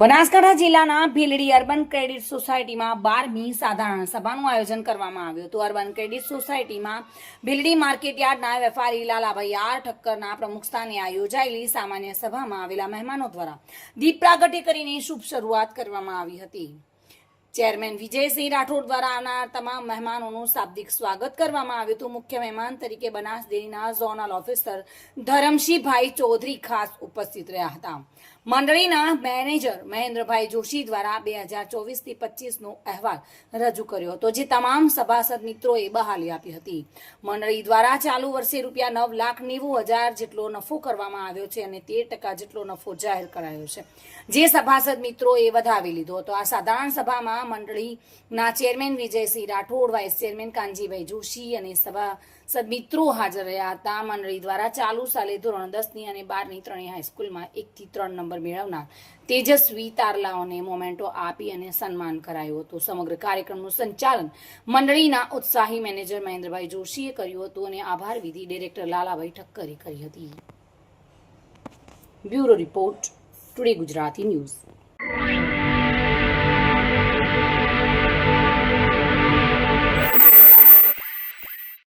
બનાસકાંઠા જિલ્લાના Bhildi urban credit સોસાયટીમાં બારમી સાધારણ સભાનું આયોજન કરવામાં આવ્યું હતું. અર્બન ક્રેડિટ સોસાયટીમાં ભીલડી માર્કેટયાર્ડના વેપારી લાલાભાઈ આર ઠક્કરના પ્રમુખ સ્થાને આ યોજાયેલી સામાન્ય સભામાં આવેલા મહેમાનો દ્વારા દીપ પ્રાગટ્ય કરીને શુભ શરૂઆત કરવામાં આવી હતી. ચેરમેન વિજયસિંહ રાઠોડ દ્વારા આવનાર તમામ મહેમાનોનું શાબ્દિક સ્વાગત કરવામાં આવ્યું હતું. મુખ્ય મહેમાન તરીકે બનાસ ડેરીના ઝોનલ ઓફિસર ધરમશીભાઈ ચૌધરી, ખાસ ઉપસ્થિત રહ્યા હતા. મંડળીના મેનેજર મહેન્દ્રભાઈ જોશી દ્વારા બે હજાર ચોવીસથી પચીસનો અહેવાલ રજૂ કર્યો હતો, જે તમામ સભાસદ મિત્રોએ બહાલી આપી હતી. મંડળી દ્વારા ચાલુ વર્ષે રૂપિયા નવ લાખ નેવું હજાર જેટલો નફો કરવામાં આવ્યો છે અને તેર ટકા જેટલો નફો જાહેર કરાયો છે. જે સભાસદ મિત્રોએ વધાવી લીધો હતો. આ સાધારણ સભામાં મંડળીના chairman Vijaysinh Rathod, vice chairman Kanjibhai Joshi અને સભાસદ મિત્રો હાજર રહ્યા હતા. મંડળી દ્વારા ચાલુ સાલે ધોરણ દસની અને બારની ત્રણેય હાઈસ્કૂલમાં એકથી ત્રણ નંબર મેળવનાર તેજસ્વી તારલાઓને મોમેન્ટો આપી અને સન્માન કરાયું હતું. સમગ્ર કાર્યક્રમનું સંચાલન મંડળીના ઉત્સાહી મેનેજર મહેન્દ્રભાઈ જોશીએ કર્યું હતું અને આભાર વિધિ ડિરેક્ટર લાલાભાઈ ઠક્કરે કરી હતી. Bureau report, today Gujarati news.